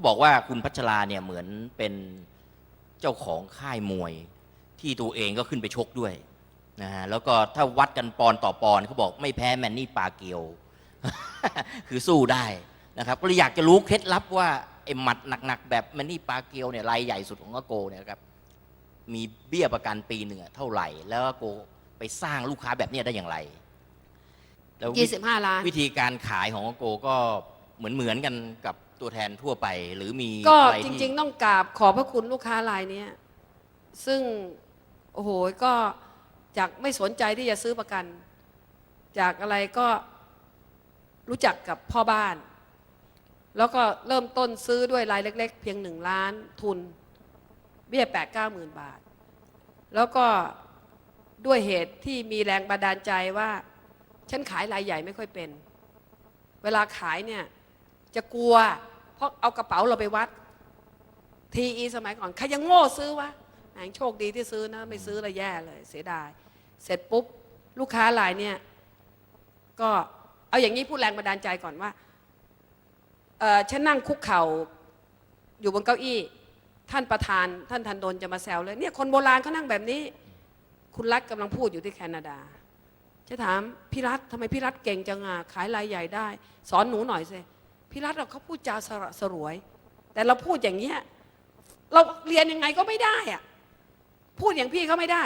เขาบอกว่าคุณพัชราเนี่ยเหมือนเป็นเจ้าของค่ายมวย ที่ตัวเองก็ขึ้นไปชกด้วยนะฮะแล้วก็ถ้าวัดกันปอนต่อปอนเขาบอกไม่แพ้แมนนี่ปาเกียว คือสู้ได้นะครับ ก็เลยอยากจะรู้เคล็ดลับว่าไอ้หมัดหนักๆแบบแมนนี่ปาเกียวเนี่ยรายใหญ่สุดของอาโกเนี่ยครับมีเบี้ยประกันปีหนึ่งอะเท่าไหร่ แล้วอาโกไปสร้างลูกค้าแบบเนี้ยได้อย่างไรแล้ววิยี่สิบห้าล้านวิธีการขายของโกก็เหมือนเหมือนๆกันกับ ตัวแทนทั่วไปหรือมีก็อะไรจที่ริง ๆ ต้องกราบขอบพระคุณลูกค้ารายเนี้ยซึ่ง โอ้โหก็จากไม่สนใจที่จะซื้อประกัน จากอะไรก็รู้จักกับพ่อบ้าน แล้วก็เริ่มต้นซื้อด้วยรายเล็ก ๆ เพียงหนึ่งล้านทุน เบี้ยแปดเก้าหมื่นบาท แล้วก็ด้วยเหตุที่มีแรงบันดาลใจว่า ฉันขายรายใหญ่ไม่ค่อยเป็น เวลาขายเนี่ย จะกลัว เพราะเอากระเป๋าเราไปวัดทีอีสมัยก่อนใครยังโง่ซื้อวะแหมโชคดีที่ซื้อนะไม่ซื้อละแย่เลย เสียดาย เสร็จปุ๊บ ลูกค้ารายเนี่ย ก็เอาอย่างนี้พูดแรงบันดาลใจก่อนว่าเออฉันนั่งคุกเข่าอยู่บนเก้าอี้ ท่านประธาน ท่านทันดนจะมาแซวเลยเนี่ยคนโบราณเขานั่งแบบนี้ คุณรัฐกำลังพูดอยู่ที่แคนาดาจะถามพี่รัฐทำไมพี่รัฐเก่งจังอะขายรายใหญ่ได้ สอนหนูหน่อยสิ พี่รัฐเราเขาพูดจาสระสรวย แต่เราพูดอย่างเงี้ยเราเรียนยังไงก็ไม่ได้อะพูดอย่างพี่เขาไม่ได้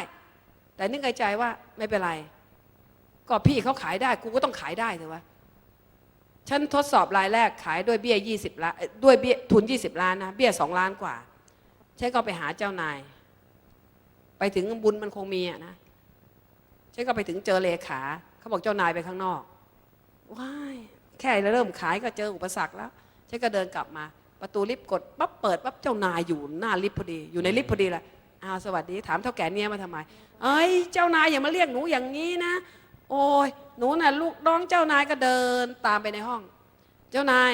แต่นึกในใจว่าไม่เป็นไร ก็พี่เขาขายได้ กูก็ต้องขายได้เถอะวะฉันทดสอบรายแรกขายด้วยเบี้ยยี่สิบล้านด้วยเบี้ยทุนยี่สิบล้านนะเบี้ยสองล้านกว่าฉันก็ไปหาเจ้านาย ไปถึงบุญมันคงมีอะนะฉันก็ไปถึงเจอเลขา เขาบอกเจ้านายไปข้างนอกว้าย ค่เริ่มขายก็เจออุปสรรคแล้วฉันก็เดินกลับมา ประตูลิฟต์กดปั๊บเปิดปั๊บเจ้านายอยู่หน้าลิฟต์พอดี อยู่ในลิฟต์พอดีเลยอ้าวสวัสดีถามเท่าแก่เนี้ยมาทำไม เอ้ย เจ้านายอย่ามาเรียกหนูอย่างนี้นะ โอ้ยหนูน่ะลูกน้องเจ้านายก็เดินตามไปในห้อง เจ้านาย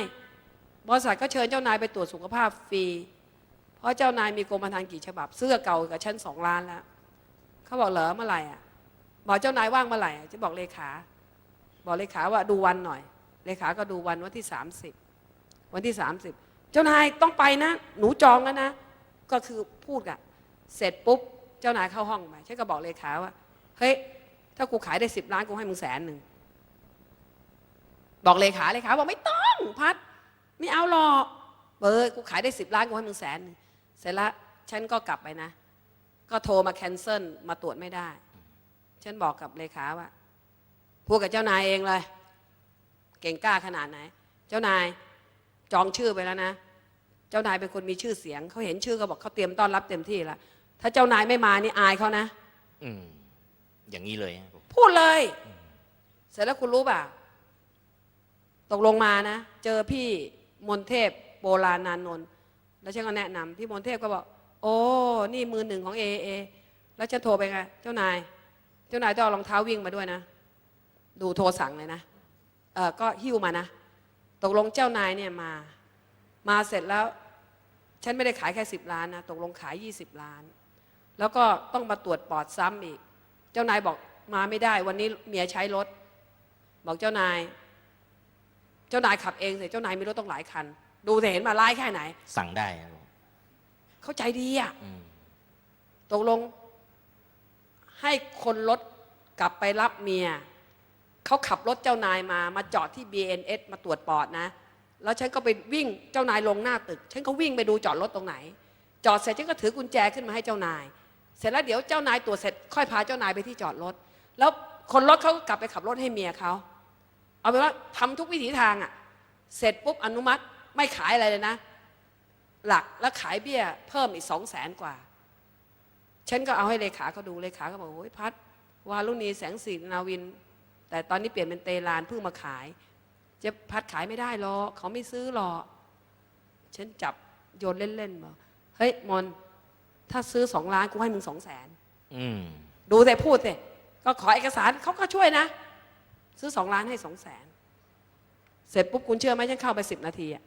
บริษัทก็เชิญเจ้านายไปตรวจสุขภาพฟรี เพราะเจ้านายมีกรมธรรม์กี่ฉบับ เสื้อเก่ากับฉันสองล้านแล้วเขาบอกเหรอเมื่อไหร่อะบอกเจ้านายว่างเมื่อไหร่อะจะบอกเลขา บอกเลขาว่าดูวันหน่อย เลขาก็ดูวันวันที่ 30 วันที่ 30 เจ้านายต้องไปนะ หนูจองแล้วนะ ก็คือพูดอะเสร็จปุ๊บ เจ้านายเข้าห้องไปฉันก็บอกเลขาว่า เฮ้ย ถ้ากูขายได้สิบล้านกูให้มึงแสนหนึ่ง บอกเลขาเลขาบอกไม่ต้องพัด ไม่เอาหรอกเบอร์กูขายได้สิบล้านกูให้มึงแสนหนึ่งเสร็จแล้วฉันก็กลับไปนะ ก็โทรมาแคนเซิลมาตรวจไม่ได้ ฉันบอกกับเลขาว่าพูดกับเจ้านายเองเลย เก่งกล้าขนาดไหน เจ้านายจองชื่อไปแล้วนะ เจ้านายเป็นคนมีชื่อเสียง เขาเห็นชื่อก็บอกเขาเตรียมต้อนรับเต็มที่แล้วถ้าเจ้านายไม่มานี่อายเขานะ อืมอย่างนี้เลยครับผมพูดเลย เสร็จแล้วคุณรู้ป่ะตกลงมานะ เจอพี่มนเทพโบราณนานนท์แล้วฉันก็แนะนำพี่มนเทพก็บอก โอ้ นี่มือหนึ่งของเอเอแล้วฉันโทรไปไง เจ้านาย เจ้านายต้องเอารองเท้าวิ่งมาด้วยนะ ดูโทรสั่งเลยนะเออ ก็หิ้วมานะ ตกลงเจ้านายเนี่ยมา มาเสร็จแล้ว ฉันไม่ได้ขายแค่สิบล้านนะตกลงขายยี่สิบล้าน แล้วก็ต้องมาตรวจปอดซ้ำอีก เจ้านายบอกมาไม่ได้ วันนี้เมียใช้รถ บอกเจ้านาย เจ้านายขับเองสิเจ้านายมีรถต้องหลายคัน ดูสิเห็นมาไล่แค่ไหน สั่งได้ครับผมเข้าใจดีอะอืมตกลงให้คนรถกลับไปรับเมีย เขาขับรถเจ้านายมามาจอดที่ BNS มาตรวจปอดนะ แล้วฉันก็ไปวิ่งเจ้านายลงหน้าตึก ฉันก็วิ่งไปดูจอดรถตรงไหน จอดเสร็จฉันก็ถือกุญแจขึ้นมาให้เจ้านาย เสร็จแล้วเดี๋ยวเจ้านายตรวจเสร็จค่อยพาเจ้านายไปที่จอดรถ แล้วคนรถเขาก็กลับไปขับรถให้เมียเขาเอาเป็นว่าทำทุกวิถีทางอะ่ะเสร็จปุ๊บอนุมัติไม่ขายอะไรเลยนะ หลักแล้วขายเบี้ยเพิ่มอีกสองแสนกว่า ฉันก็เอาให้เลขาเขาดูเลขาเขาบอกโอ้ยพัดวาลุณีแสงสีนาวิน แต่ตอนนี้เปลี่ยนเป็นเตลานเพิ่งมาขายจะพัดขายไม่ได้หรอกเขาไม่ซื้อหรอกฉันจับโยนเล่นๆบอกเฮ้ยมนถ้าซื้อสองล้านกูให้มึงสองแสนอืมดูแต่พูดสิก็ขอเอกสารเขาก็ช่วยนะ ซื้อสองล้านให้สองแสนเสร็จปุ๊บคุณเชื่อไหมฉันเข้าไปสิบนาทีอะ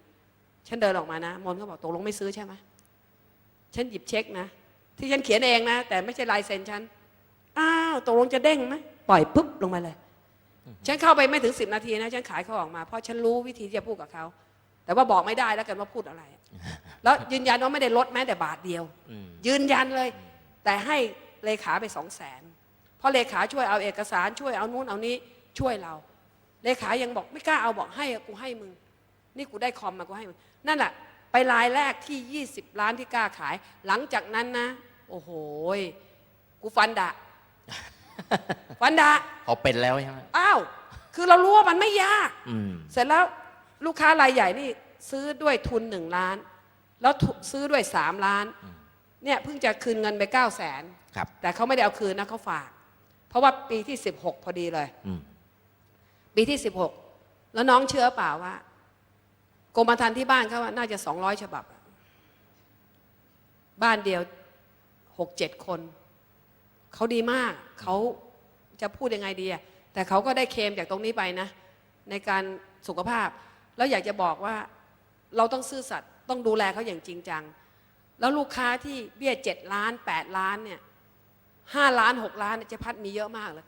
ฉันเดินออกมานะ มนก็บอกตกลงไม่ซื้อใช่ไหมฉันหยิบเช็คนะ ที่ฉันเขียนเองนะ แต่ไม่ใช่ลายเซ็นฉัน อ้าวตกลงจะเด้งไหมปล่อยปุ๊บลงมาเลย ฉันเข้าไปไม่ถึงสิบนาทีนะฉันขายเขาออกมาเพราะฉันรู้วิธีที่จะพูดกับเขาแต่ว่าบอกไม่ได้แล้วกันว่าพูดอะไร แล้วยืนยันว่าไม่ได้ลดแม้แต่บาทเดียวอืมยืนยันเลย แต่ให้เลขาไปสองแสนเพราะเลขาช่วยเอาเอกสารช่วยเอานู่นเอานี้ช่วยเรา เลขายังบอกไม่กล้าเอาบอกให้อะกูให้มึง นี่กูได้คอมมากูให้มึงนั่นแหละไปรายแรกที่ 20 ล้านที่กล้าขาย หลังจากนั้นนะ โอ้โหยกูฟันดะฟันดะพอเป็นแล้วใช่ไหมอ้าว คือเรารู้ว่ามันไม่ยาก อืม เสร็จแล้วลูกค้ารายใหญ่นี่ซื้อด้วยทุนหนึ่งล้าน แล้วทุซื้อด้วยสามล้านเนี่ยเพิ่งจะคืนเงินไปเก้าแสนครับ แต่เขาไม่ได้เอาคืนนะเขาฝาก เพราะว่าปีที่สิบหกพอดีเลย อืม ปีที่สิบหกแล้วน้องเชื่อเปล่าว่ากรมธรรม์ที่บ้านเขาว่าน่าจะสองร้อยฉบับอะบ้านเดียวหกเจ็ดคน เขาดีมาก เขาจะพูดยังไงดีอะ แต่เขาก็ได้เคลมจากตรงนี้ไปนะ ในการสุขภาพ แล้วอยากจะบอกว่าเราต้องซื่อสัตย์ต้องดูแลเขาอย่างจริงจัง แล้วลูกค้าที่เบี้ยเจ็ดล้านแปดล้านเนี่ยห้าล้านหกล้านเนี่ยเจ๊พัดมีเยอะมากเลย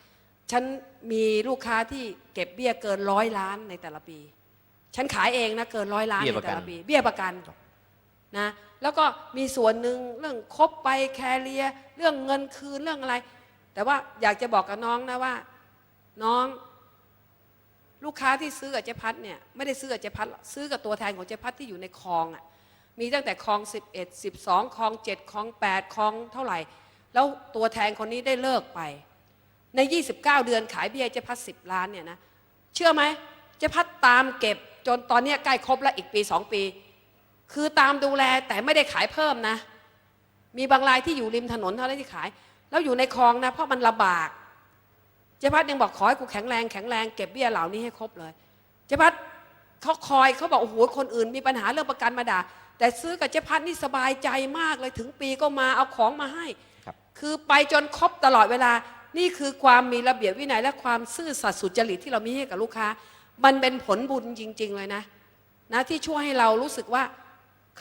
ฉันมีลูกค้าที่เก็บเบี้ยเกินร้อยล้านในแต่ละปี ฉันขายเองนะเกินร้อยล้านเบี้ยในประกันแต่ละปี เบี้ยประกันนะแล้วก็มีส่วนหนึ่งเรื่องคบไปแคเรีย เรื่องเงินคืนเรื่องอะไร แต่ว่าอยากจะบอกกับน้องนะว่า น้องลูกค้าที่ซื้อกับเจ๊พัดเนี่ยไม่ได้ซื้อกับเจ๊พัดซื้อกับตัวแทนของเจ๊พัดที่อยู่ในคลองอะมีตั้งแต่คลอง 11 12คลอง7คลอง8คลองเท่าไหร่ แล้วตัวแทนคนนี้ได้เลิกไป ใน 29 เดือนขายเบี้ยเจ๊พัด10 ล้านเนี่ยนะเชื่อไหมเจ๊พัดตามเก็บจนตอนนี้ใกล้ครบแล้วอีกปี 2 ปี คือตามดูแลแต่ไม่ได้ขายเพิ่มนะ มีบางรายที่อยู่ริมถนนเท่านั้นที่ขาย แล้วอยู่ในคลองนะเพราะมันลำบาก จ๊พัดยังบอกขอให้กูแข็งแรงแข็งแรงเก็บเบี้ยเหล่านี้ให้ครบเลย เจ๊พัดเขาคอยเขาบอกโอ้โหคนอื่นมีปัญหาเรื่องประกันมาด่าแต่ซื้อกับเจ๊พัดนี่สบายใจมากเลยถึงปีก็มาเอาของมาให้ครับคือไปจนครบตลอดเวลา นี่คือความมีระเบียบวินัยและความซื่อสัตย์สุจริตที่เรามีให้กับลูกค้า มันเป็นผลบุญจริง ๆ เลยนะ นะที่ช่วยให้เรารู้สึกว่า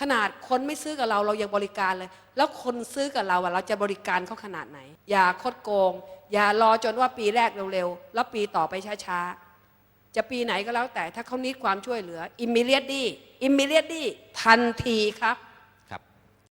ขนาดคนไม่ซื้อกับเราเรายังบริการเลย แล้วคนซื้อกับเราอะเราจะบริการเขาขนาดไหน อย่าคดโกง อย่ารอจนว่าปีแรกเร็วๆ แล้วปีต่อไปช้าๆ จะปีไหนก็แล้วแต่ถ้าเขานิดความช่วยเหลือ immediately immediately ทันทีครับ